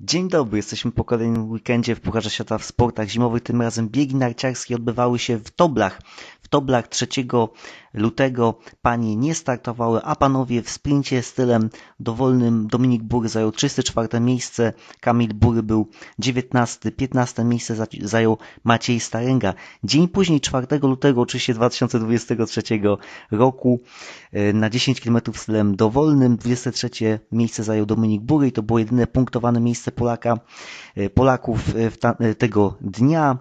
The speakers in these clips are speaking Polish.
Dzień dobry, jesteśmy po kolejnym weekendzie w Pucharze Świata w sportach zimowych. Tym razem biegi narciarskie odbywały się w Toblach. W Toblach 3 lutego panie nie startowały, a panowie w sprincie stylem dowolnym Dominik Bury zajął 34 miejsce, Kamil Bury był 19, 15 miejsce za- zajął Maciej Starenga. Dzień później, 4 lutego oczywiście 2023 roku, e, na 10 km stylem dowolnym, 23 miejsce zajął Dominik Bury i to było jedyne punktowane miejsce Polaka, e, Polaków e, tego dnia.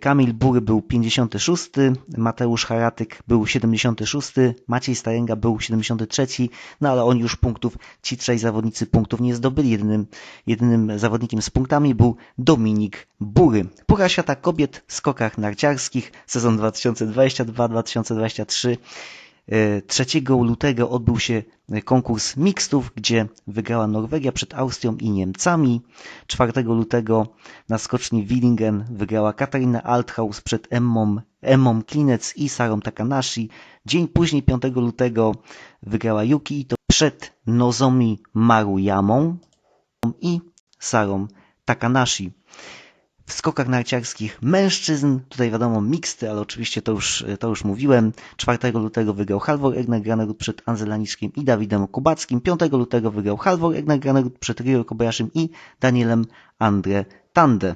Kamil Bury był 56, Mateusz Haratyk był 76, Maciej Starenga był 73, no ale oni już punktów, ci trzej zawodnicy punktów nie zdobyli. Jedynym, jedynym zawodnikiem z punktami był Dominik Bury. Puchar Świata Kobiet w skokach narciarskich, sezon 2022-2023. E, 3 lutego odbył się konkurs mixtów, gdzie wygrała Norwegia przed Austrią i Niemcami. 4 lutego na skoczni Willingen wygrała Katarina Althaus przed Emmą, Emmą Klinec i Sarą Takanashi. Dzień później, 5 lutego, wygrała Yuki Ito przed Nozomi Maruyamą i Sarą Takanashi. W skokach narciarskich mężczyzn, tutaj wiadomo miksty, ale oczywiście to już, to już mówiłem. 4 lutego wygrał Halvor Egner Granerud przed Anzelaniczkiem i Dawidem Kubackim. 5 lutego wygrał Halvor Egner przed Rio Kobayashim i Danielem Andre Tande.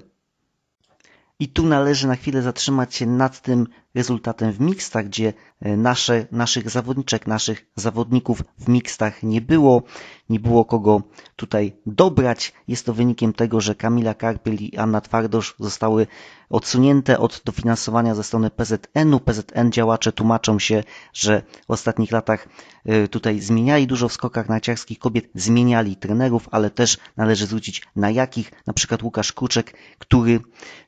I tu należy na chwilę zatrzymać się nad tym rezultatem w mixtach, gdzie e, nasze, naszych zawodniczek, naszych zawodników w mixtach nie było, nie było kogo tutaj dobrać. Jest to wynikiem tego, że Kamila Karpiel i Anna Twardosz zostały odsunięte od dofinansowania ze strony PZN-u. PZN działacze tłumaczą się, że w ostatnich latach e, tutaj zmieniali dużo w skokach narciarskich kobiet, zmieniali trenerów, ale też należy zwrócić na jakich, na przykład Łukasz Kruczek, który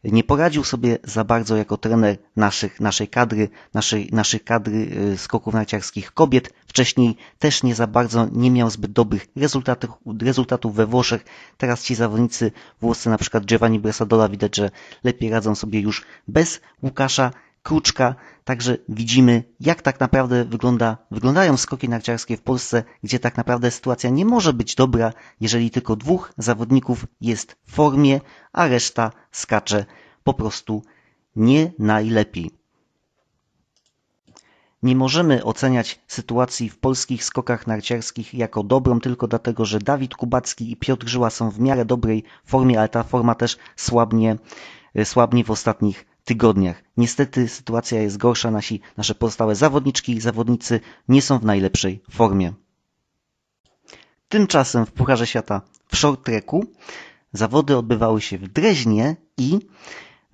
nie poradził sobie za bardzo jako trener naszych, naszej kadry, naszej, naszej kadry y, skoków narciarskich kobiet. Wcześniej też nie za bardzo nie miał zbyt dobrych rezultatów, rezultatów we Włoszech. Teraz ci zawodnicy włoscy, na przykład Giovanni Bresadola, widać, że lepiej radzą sobie już bez Łukasza Kruczka. Także widzimy, jak tak naprawdę wygląda, wyglądają skoki narciarskie w Polsce, gdzie tak naprawdę sytuacja nie może być dobra, jeżeli tylko dwóch zawodników jest w formie, a reszta skacze po prostu nie najlepiej. Nie możemy oceniać sytuacji w polskich skokach narciarskich jako dobrą tylko dlatego, że Dawid Kubacki i Piotr Żyła są w miarę dobrej formie, ale ta forma też słabnie, e, słabnie w ostatnich tygodniach. Niestety sytuacja jest gorsza, nasi, nasze pozostałe zawodniczki i zawodnicy nie są w najlepszej formie. Tymczasem w Pucharze Świata w short tracku zawody odbywały się w Dreźnie i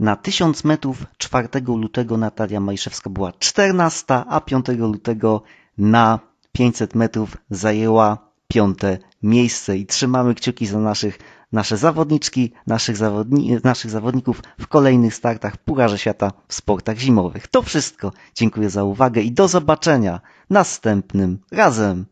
na 1000 metrów 4 lutego Natalia Majszewska była 14, a 5 lutego na 500 metrów zajęła piąte miejsce i trzymamy kciuki za naszych, nasze zawodniczki, naszych, zawodni, naszych zawodników w kolejnych startach Pucharze Świata w sportach zimowych. To wszystko. Dziękuję za uwagę i do zobaczenia następnym razem.